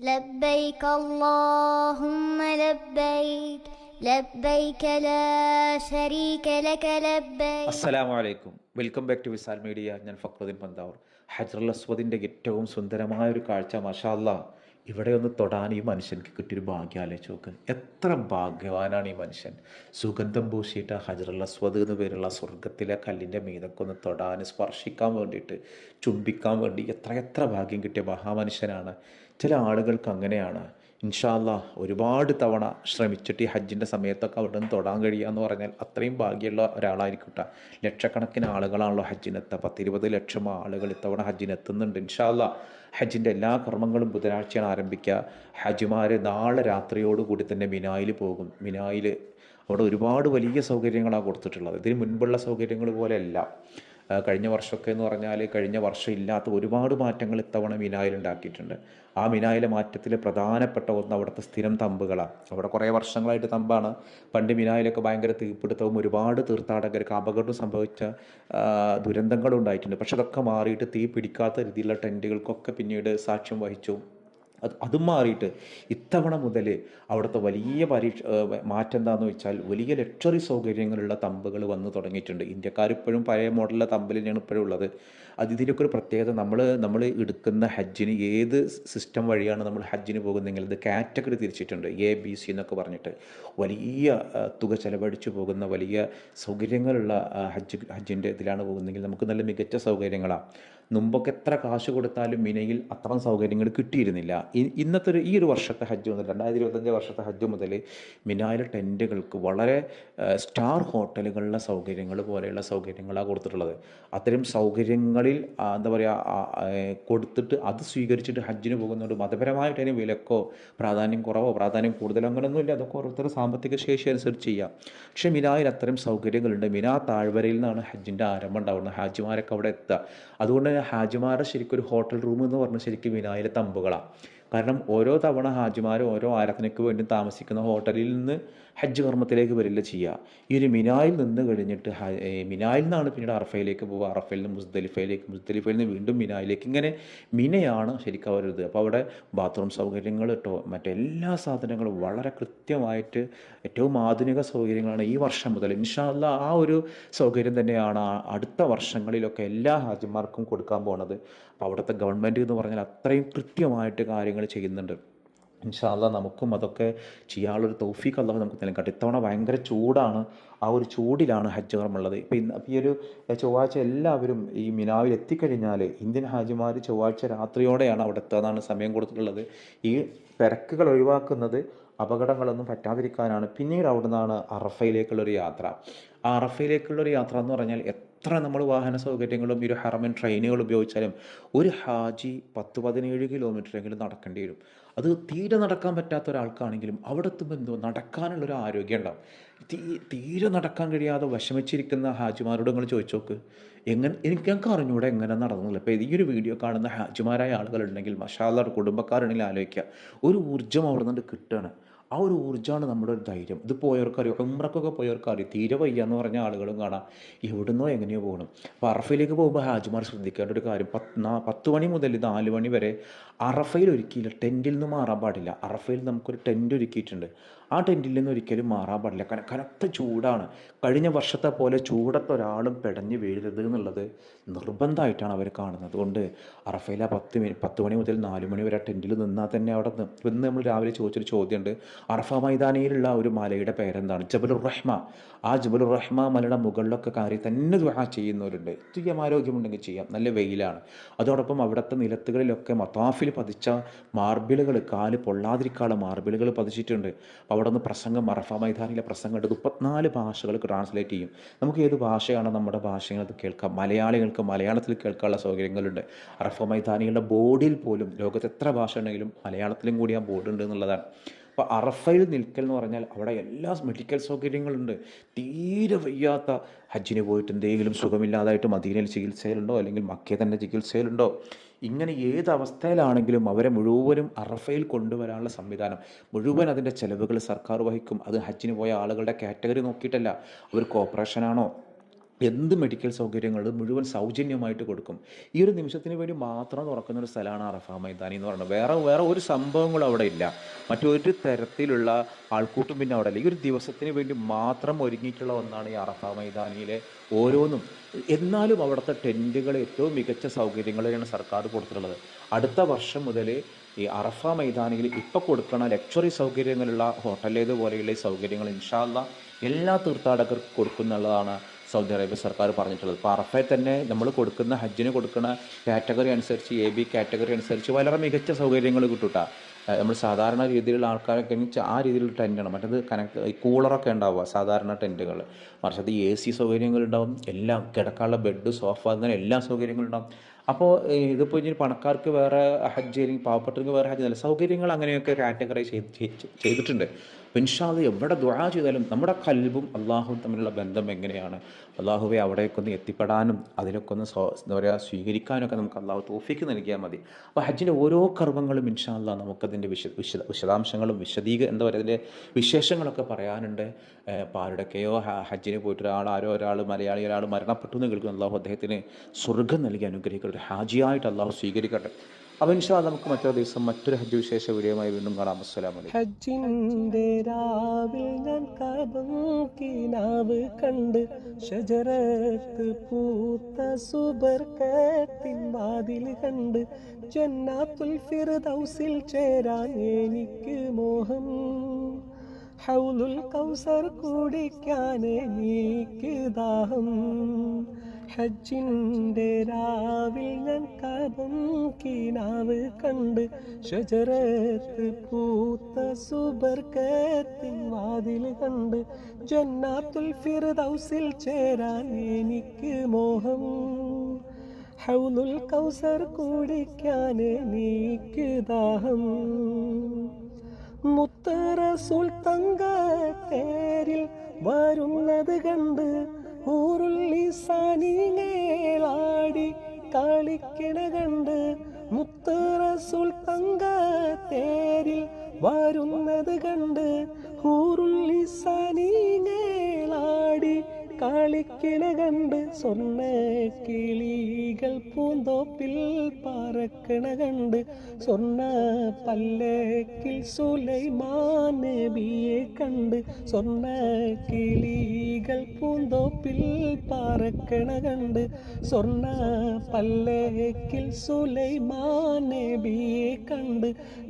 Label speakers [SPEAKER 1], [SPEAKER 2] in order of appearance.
[SPEAKER 1] لبيك اللهم لبيك لبيك لا شريك لك لبيك
[SPEAKER 2] അസ്സലാമു അലൈക്കും welcome back to Visal media ഞാൻ ഫക്രുദ്ദീൻ പന്താവൂർ ഹജറുൽ അസ്വദിൻ്റെ ഏറ്റവും സുന്ദരമായ ഒരു കാഴ്ച മഷാല്ല ഇവിടെ ഒന്ന് തൊടാൻ ഈ മനുഷ്യൻക്ക് കിട്ടിയൊരു ഭാഗ്യം ആലോചിച്ച് നോക്ക്. എത്ര ഭാഗ്യവാനാണ് ഈ മനുഷ്യൻ. സുഗന്ധം പൂശിയിട്ട് ഹജറുള്ള സ്വത് എന്ന് പേരുള്ള സ്വർഗത്തിലെ കല്ലിന്റെ മീതൊക്കെ ഒന്ന് തൊടാൻ സ്പർശിക്കാൻ വേണ്ടിയിട്ട് ചുംബിക്കാൻ വേണ്ടി എത്ര എത്ര ഭാഗ്യം കിട്ടിയ മഹാമനുഷ്യനാണ്. ചില ആളുകൾക്ക് അങ്ങനെയാണ്. ഇൻഷാല്ല ഒരുപാട് തവണ ശ്രമിച്ചിട്ട് ഈ ഹജ്ജിന്റെ സമയത്തൊക്കെ അവിടെ നിന്ന് തൊടാൻ കഴിയുക എന്ന് പറഞ്ഞാൽ അത്രയും ഭാഗ്യമുള്ള ഒരാളായിരിക്കും കേട്ടോ ലക്ഷക്കണക്കിന് ആളുകളാണല്ലോ ഹജ്ജിനെത്തുക. പത്തിരുപത് ലക്ഷം ആളുകൾ ഇത്തവണ ഹജ്ജിനെത്തുന്നുണ്ട്. ഇൻഷാല്ല ഹജ്ജിന്റെ എല്ലാ കർമ്മങ്ങളും ബുധനാഴ്ചയാണ് ആരംഭിക്കുക. ഹജ്ജിമാർ നാളെ രാത്രിയോടുകൂടി തന്നെ മിനായിൽ പോകും. മിനായിൽ അവിടെ ഒരുപാട് വലിയ സൗകര്യങ്ങളാണ് കൊടുത്തിട്ടുള്ളത്. ഇതിന് മുൻപുള്ള സൗകര്യങ്ങൾ പോലെയല്ല. കഴിഞ്ഞ വർഷമൊക്കെ എന്ന് പറഞ്ഞാൽ കഴിഞ്ഞ വർഷം ഇല്ലാത്ത ഒരുപാട് മാറ്റങ്ങൾ ഇത്തവണ മിനായിൽ ഉണ്ടാക്കിയിട്ടുണ്ട്. ആ മിനായിലെ മാറ്റത്തിലെ പ്രധാനപ്പെട്ട ഒന്ന് അവിടുത്തെ സ്ഥിരം തമ്പുകളാണ്. അവിടെ കുറേ വർഷങ്ങളായിട്ട് തമ്പാണ്. പണ്ട് മിനായിലൊക്കെ ഭയങ്കര തീപിടുത്തവും ഒരുപാട് തീർത്ഥാടകർക്ക് അപകടം സംഭവിച്ച ദുരന്തങ്ങളും ഉണ്ടായിട്ടുണ്ട്. പക്ഷെ അതൊക്കെ മാറിയിട്ട് തീ പിടിക്കാത്ത രീതിയിലുള്ള ടെന്റുകൾക്കൊക്കെ പിന്നീട് സാക്ഷ്യം വഹിച്ചു. അത് അതും മാറിയിട്ട് ഇത്തവണ മുതൽ അവിടുത്തെ വലിയ പരീക്ഷ മാറ്റം എന്താണെന്ന് വെച്ചാൽ വലിയ ലക്ഷറി സൗകര്യങ്ങളുള്ള തമ്പുകൾ വന്നു തുടങ്ങിയിട്ടുണ്ട്. ഇന്ത്യക്കാർ ഇപ്പോഴും പഴയ മോഡലിലെ തമ്പിൽ തന്നെയാണ് ഇപ്പോഴും ഉള്ളത്. അത് ഇതിന്റെയൊക്കെ ഒരു പ്രത്യേകത നമ്മൾ നമ്മൾ എടുക്കുന്ന ഹജ്ജിന് ഏത് സിസ്റ്റം വഴിയാണ് നമ്മൾ ഹജ്ജിന് പോകുന്നതെങ്കിൽ ഇത് കാറ്റഗറി തിരിച്ചിട്ടുണ്ട്. എ ബി സി എന്നൊക്കെ പറഞ്ഞിട്ട്. വലിയ തുക ചെലവഴിച്ചു പോകുന്ന വലിയ സൗകര്യങ്ങളുള്ള ഹജ്ജ് ഹജ്ജിന്റെ ഇതിലാണ് പോകുന്നതെങ്കിൽ നമുക്ക് നല്ല മികച്ച സൗകര്യങ്ങളാണ് മുമ്പൊക്കെ എത്ര കാശ് കൊടുത്താലും മിനയിൽ അത്ര സൗകര്യങ്ങൾ കിട്ടിയിരുന്നില്ല. ഇന്നത്തെ ഒരു ഈ ഒരു വർഷത്തെ ഹജ്ജ് മുതൽ രണ്ടായിരത്തി ഇരുപത്തഞ്ച് വർഷത്തെ ഹജ്ജ് മുതൽ മിനായിലെ ടെന്റുകൾക്ക് വളരെ സ്റ്റാർ ഹോട്ടലുകളിലെ സൗകര്യങ്ങൾ പോലെയുള്ള സൗകര്യങ്ങളാണ് കൊടുത്തിട്ടുള്ളത്. അത്തരം സൗകര്യങ്ങളിൽ എന്താ പറയുക കൊടുത്തിട്ട് അത് സ്വീകരിച്ചിട്ട് ഹജ്ജിന് പോകുന്നതുകൊണ്ട് മതപരമായിട്ട് അതിന് വിലക്കോ പ്രാധാന്യം കുറവോ പ്രാധാന്യം കൂടുതലോ അങ്ങനെയൊന്നുമില്ല അതൊക്കെ ഓരോരുത്തരുടെ സാമ്പത്തിക ശേഷി അനുസരിച്ച് ചെയ്യാം. പക്ഷേ മിനായിൽ അത്തരം സൗകര്യങ്ങളുണ്ട്. മിനാ താഴ്വരയിൽ നിന്നാണ് ഹജ്ജിന്റെ ആരംഭം ഉണ്ടാവുന്നത്. ഹാജിമാരൊക്കെ അവിടെ എത്തുക. അതുകൊണ്ട് തന്നെ ഹാജിമാരുടെ ശരിക്കും ഒരു ഹോട്ടൽ റൂം എന്ന് പറഞ്ഞാൽ ശരിക്കും വിനായിലെ തമ്പുകളാണ് കാരണം ഓരോ തവണ ഹാജിമാർ ഓരോ ആരാധനയ്ക്ക് വേണ്ടി താമസിക്കുന്ന ഹോട്ടലിൽ നിന്ന് ഹജ്ജ് കർമ്മത്തിലേക്ക് വരില്ല ചെയ്യുക. ഈ ഒരു മിനായിൽ നിന്ന് കഴിഞ്ഞിട്ട് മിനായിൽ നിന്നാണ് പിന്നീട് അറഫയിലേക്ക് പോവുക. അറഫയിൽ നിന്ന് മുസ്ദലിഫയിലേക്ക് മുസ്ദലിഫയിൽ നിന്ന് വീണ്ടും മിനായിലേക്ക്. ഇങ്ങനെ മിനയാണ് ശരിക്കും അവരത് അപ്പോൾ അവിടെ ബാത്റൂം സൗകര്യങ്ങൾ കേട്ടോ മറ്റെല്ലാ സാധനങ്ങളും വളരെ കൃത്യമായിട്ട് ഏറ്റവും ആധുനിക സൗകര്യങ്ങളാണ് ഈ വർഷം മുതൽ. ഇൻഷാല്ല ആ ഒരു സൗകര്യം തന്നെയാണ് അടുത്ത വർഷങ്ങളിലൊക്കെ എല്ലാ ഹാജിമാർക്കും കൊടുക്കാൻ പോണത്. അപ്പോൾ അവിടുത്തെ ഗവൺമെന്റ് എന്ന് പറഞ്ഞാൽ അത്രയും കൃത്യമായിട്ട് കാര്യങ്ങൾ ചെയ്യുന്നുണ്ട്. ഇൻഷാല്ല നമുക്കും അതൊക്കെ ചെയ്യാനുള്ളൊരു തൗഫീഖ് അള്ളാഹു നമുക്ക് നൽകട്ടെ. ഇത്തവണ ഭയങ്കര ചൂടാണ്. ആ ഒരു ചൂടിലാണ് ഹജ്ജ് കർമ്മുള്ളത്. ഇപ്പം ഇന്ന് ഈ ഒരു ചൊവ്വാഴ്ച എല്ലാവരും ഈ മിനാവിൽ എത്തിക്കഴിഞ്ഞാൽ ഇന്ത്യൻ ഹാജിമാർ ചൊവ്വാഴ്ച രാത്രിയോടെയാണ് അവിടെ എത്തുന്നതാണ് സമയം കൊടുത്തിട്ടുള്ളത്. ഈ തിരക്കുകൾ ഒഴിവാക്കുന്നത് അപകടങ്ങളൊന്നും പറ്റാതിരിക്കാനാണ്. പിന്നീട് അവിടെ നിന്നാണ് അറഫയിലേക്കുള്ളൊരു യാത്ര. ആ അറഫയിലേക്കുള്ളൊരു യാത്ര എന്ന് പറഞ്ഞാൽ എത്ര നമ്മൾ വാഹന സൗകര്യങ്ങളും ഈ ഒരു ഹെർമൻ ട്രെയിനുകൾ ഉപയോഗിച്ചാലും ഒരു ഹാജി പത്ത് പതിനേഴ് കിലോമീറ്ററെങ്കിലും നടക്കേണ്ടി വരും. അത് തീരെ നടക്കാൻ പറ്റാത്ത ഒരാൾക്കാണെങ്കിലും അവിടെ എത്തുമ്പോൾ എന്തോ നടക്കാനുള്ളൊരു ആരോഗ്യം ഉണ്ടാവും. തീ തീരെ നടക്കാൻ കഴിയാതെ വിഷമിച്ചിരിക്കുന്ന ഹാജിമാരോട് നിങ്ങൾ ചോദിച്ചു നോക്ക് എങ്ങനെ എനിക്ക് ഞങ്ങൾക്ക് അറിഞ്ഞൂടെ എങ്ങനെ നടന്നില്ല ഇപ്പോൾ ഈ ഒരു വീഡിയോ കാണുന്ന ഹാജിമാരായ ആളുകളുണ്ടെങ്കിൽ മഷാല കുടുംബക്കാരുണ്ടെങ്കിൽ ആലോചിക്കുക ഒരു ഊർജം അവിടെ നിന്ന് കിട്ടുകയാണ് ആ ഒരു ഊർജമാണ് നമ്മുടെ ഒരു ധൈര്യം. ഇത് പോയവർക്കറിയോ? ഉമ്രക്കൊക്കെ പോയവർക്കറിയോ? തീരെ വയ്യ എന്ന് പറഞ്ഞ ആളുകളും കാണാം. എവിടുന്നോ എങ്ങനെയോ പോകണം. അപ്പോൾ അറഫയിലേക്ക് പോകുമ്പോൾ ഹാജിമാർ ശ്രദ്ധിക്കേണ്ട ഒരു കാര്യം പത്ത് പത്ത് മണി മുതൽ നാല് മണി വരെ അറഫയിൽ ഒരുക്കിയില്ല ടെന്റിൽ നിന്ന് മാറാൻ പാടില്ല. അറഫയിൽ നമുക്കൊരു ടെന്റ് ഒരുക്കിയിട്ടുണ്ട്. ആ ടെന്റിൽ നിന്ന് ഒരിക്കലും മാറാൻ പാടില്ല. കാരണം കനത്ത ചൂടാണ്. കഴിഞ്ഞ വർഷത്തെ പോലെ ചൂടത്ത് ഒരാളും പെടഞ്ഞ് വീഴരുത് എന്നുള്ളത് നിർബന്ധമായിട്ടാണ് അവർ കാണുന്നത്. അതുകൊണ്ട് അറഫയിലെ പത്ത് മിനി പത്ത് മണി മുതൽ നാല് മണി വരെ ടെന്റിൽ നിന്നാൽ തന്നെ അവിടെ നിന്ന് ഇന്ന് നമ്മൾ രാവിലെ ചോദിച്ചൊരു ചോദ്യമുണ്ട്. അറഫ മൈതാനിയിലുള്ള ഒരു മലയുടെ പേരെന്താണ്? ജബലുർ റഹ്മ ആ ജബലുർ റഹ്മ മലയുടെ മുകളിലൊക്കെ കയറി തന്നെ ദുആ ചെയ്യുന്നവരുണ്ട്. ചെയ്യാം ആരോഗ്യമുണ്ടെങ്കിൽ ചെയ്യാം. നല്ല വെയിലാണ്. അതോടൊപ്പം അവിടുത്തെ നിലത്തുകളിലൊക്കെ മത്താഫിൽ പതിച്ച മാർബിളുകൾ കാൽ പൊള്ളാതിരിക്കാനുള്ള മാർബിളുകൾ പതിച്ചിട്ടുണ്ട്. അപ്പോൾ അവിടെ നിന്ന് പ്രസംഗം അറഫ മൈതാനിയിലെ പ്രസംഗം ഉണ്ട് മുപ്പത്തിനാല് ഭാഷകൾക്ക് ട്രാൻസ്ലേറ്റ് ചെയ്യും. നമുക്ക് ഏത് ഭാഷയാണ് നമ്മുടെ ഭാഷകളത് കേൾക്കാം. മലയാളികൾക്ക് മലയാളത്തിൽ കേൾക്കാനുള്ള സൗകര്യങ്ങളുണ്ട്. അറഫ മൈതാനികളുടെ ബോർഡിൽ പോലും ലോകത്ത് എത്ര ഭാഷ ഉണ്ടെങ്കിലും മലയാളത്തിലും കൂടി ആ ബോർഡ് ഉണ്ട് എന്നുള്ളതാണ്. അപ്പോൾ അറഫയിൽ നിൽക്കൽ എന്ന് പറഞ്ഞാൽ അവിടെ എല്ലാ മെഡിക്കൽ സൗകര്യങ്ങളുണ്ട്. തീരെ വയ്യാത്ത ഹജ്ജിന് പോയിട്ട് എന്തെങ്കിലും സുഖമില്ലാതായിട്ട് മദീനയിൽ ചികിത്സയിലുണ്ടോ? അല്ലെങ്കിൽ മക്കയെ തന്നെ ചികിത്സയിലുണ്ടോ? ഇങ്ങനെ ഏത് അവസ്ഥയിലാണെങ്കിലും അവരെ മുഴുവനും അറഫയിൽ കൊണ്ടുവരാനുള്ള സംവിധാനം. മുഴുവൻ അതിന്റെ ചെലവുകൾ സർക്കാർ വഹിക്കും. അത് ഹജ്ജിന് പോയ ആളുകളുടെ കാറ്റഗറി നോക്കിയിട്ടല്ല. അവർക്ക് ഓപ്പറേഷനാണോ എന്ത് മെഡിക്കൽ സൗകര്യങ്ങൾ മുഴുവൻ സൗജന്യമായിട്ട് കൊടുക്കും? ഈ ഒരു നിമിഷത്തിന് വേണ്ടി മാത്രം തുറക്കുന്ന ഒരു സ്ഥലമാണ് അറഫ മൈതാനി എന്ന് പറയുന്നത്. വേറെ വേറെ ഒരു സംഭവങ്ങളും അവിടെ ഇല്ല. മറ്റൊരു തരത്തിലുള്ള ആൾക്കൂട്ടം പിന്നെ അവിടെ ഇല്ല. ഈ ഒരു ദിവസത്തിന് വേണ്ടി മാത്രം ഒരുങ്ങിയിട്ടുള്ള ഒന്നാണ് ഈ അറഫ മൈതാനിയിലെ ഓരോന്നും. എന്നാലും അവിടുത്തെ ടെന്റുകൾ ഏറ്റവും മികച്ച സൗകര്യങ്ങളെയാണ് സർക്കാർ കൊടുത്തിട്ടുള്ളത്. അടുത്ത വർഷം മുതൽ ഈ അറഫ മൈതാനിയിൽ ഇപ്പോൾ കൊടുക്കണ ലക്ഷറി സൗകര്യങ്ങളുള്ള ഹോട്ടലേതുപോലെയുള്ള സൗകര്യങ്ങൾ ഇൻഷാല്ല എല്ലാ തീർത്ഥാടകർക്കും കൊടുക്കുന്നുള്ളതാണ് സൗദി അറേബ്യ സർക്കാർ പറഞ്ഞിട്ടുള്ളത്. അറഫയിൽ തന്നെ നമ്മൾ കൊടുക്കുന്ന ഹജ്ജിന് കൊടുക്കുന്ന കാറ്റഗറി അനുസരിച്ച് എ ബി കാറ്റഗറി അനുസരിച്ച് വളരെ മികച്ച സൗകര്യങ്ങൾ കിട്ടൂട്ടാ. നമ്മൾ സാധാരണ രീതിയിലുള്ള ആൾക്കാരൊക്കെ ആ രീതിയിലുള്ള ടെന്റാണ് മറ്റത് കനക്ട് ഈ കൂളറൊക്കെ ഉണ്ടാവുക സാധാരണ ടെന്റുകൾ മറിച്ചത് എ സി സൗകര്യങ്ങളുണ്ടാവും എല്ലാം കിടക്കാനുള്ള ബെഡ് സോഫ അങ്ങനെ എല്ലാ സൗകര്യങ്ങളും ഉണ്ടാവും. അപ്പോൾ ഇതിപ്പോൾ ഇനി പണക്കാർക്ക് വേറെ ഹജ്ജ് അല്ലെങ്കിൽ പാവപ്പെട്ടവർക്ക് വേറെ ഹജ്ജ് നല്ല സൗകര്യങ്ങൾ അങ്ങനെയൊക്കെ കാറ്റഗറൈസ് ചെയ്ത് ചെയ്തിട്ടുണ്ട്. ഇൻഷാൽ എവിടെ ദുആ ചെയ്താലും നമ്മുടെ കൽബും അള്ളാഹുവും തമ്മിലുള്ള ബന്ധം എങ്ങനെയാണ്? അള്ളാഹുവെ അവിടേക്ക് ഒന്ന് എത്തിപ്പെടാനും അതിനൊക്കെ ഒന്ന് എന്താ പറയുക സ്വീകരിക്കാനൊക്കെ നമുക്ക് അള്ളാഹു തോഫിക്ക് നൽകിയാൽ മതി. അപ്പോൾ ഹജ്ജിന്റെ ഓരോ കർമ്മങ്ങളും അല്ലാ നമുക്കതിന്റെ വിശ വിശദ വിശദാംശങ്ങളും വിശദീക എന്താ പറയുക അതിന്റെ വിശേഷങ്ങളൊക്കെ പറയാനുണ്ട്. ഇപ്പോൾ ആരുടെയൊക്കെയോ ഹ- ഹജ്ജിന് പോയിട്ട് ഒരാൾ ആരോ ഒരാൾ മലയാളി ഒരാൾ മരണപ്പെട്ടു എന്ന് കേൾക്കുന്നു അള്ളാഹു അദ്ദേഹത്തിന് സ്വർഗം നൽകി അനുഗ്രഹിക്കട്ടെ ഹാജിയായിട്ട് അള്ളാഹു സ്വീകരിക്കട്ടെ. അപ്പോൾ ഇൻഷാ നമുക്ക് മറ്റൊരു ദിവസം മറ്റൊരു ഹജ്ജ് വിശേഷ വീഡിയോയുമായി വീണ്ടും കാണാം. അസ്സലാമു
[SPEAKER 3] ഹജ്ജിന്റെ രാവിൽ ഞാൻ കിനാവ് കണ്ട് ഷജറത്ത് പൂത്ത സുബർക്കത്തിൻ വാതിൽ കണ്ട് ജന്നാത്തുൽ ഫിർദൗസിൽ ചേരാൻ എനിക്ക് മോഹം. ഹൗലുൽ കൗസർ കുടിക്കാൻ എനിക്ക് ദാഹം. ഹജ്ജിന്റെ രാവിൽ ഞാൻ കബം കിനാവ് കണ്ട് ഷജറത്ത് പൂത്ത സുബർക്കത്തിൻ വാതിൽ കണ്ട് ജന്നാത്തുൽ ഫിർദൗസിൽ ചേരാൻ എനിക്ക് മോഹം. ഹൗലുൽ കൗസർ കുടിക്കാൻ എനിക്ക് ദാഹം. മുത്തറ സുൽത്തങ്ക തേരിൽ വരുന്നത് കണ്ട് ഊറുള്ളിസാനിങ്ങേളാടി കളിക്കണ കണ്ട് മുത്തറസുൽ തങ്ക തേരിൽ വരുന്നത് കണ്ട് ഊരുള്ളി കളിക്കണ காளிக்கிணகண்டு சொன்ன கிளிகள் பூந்தோப்பில் பாறக்கிணகண்டு சொன்ன பல்லக்கில் சுலை மாநபியை கண்டு சொன்ன கிளிகள் பூந்தோப்பில் பாறக்கிணகண்டு சொன்ன பல்லக்கில் சுலை மாநபியை கண்டு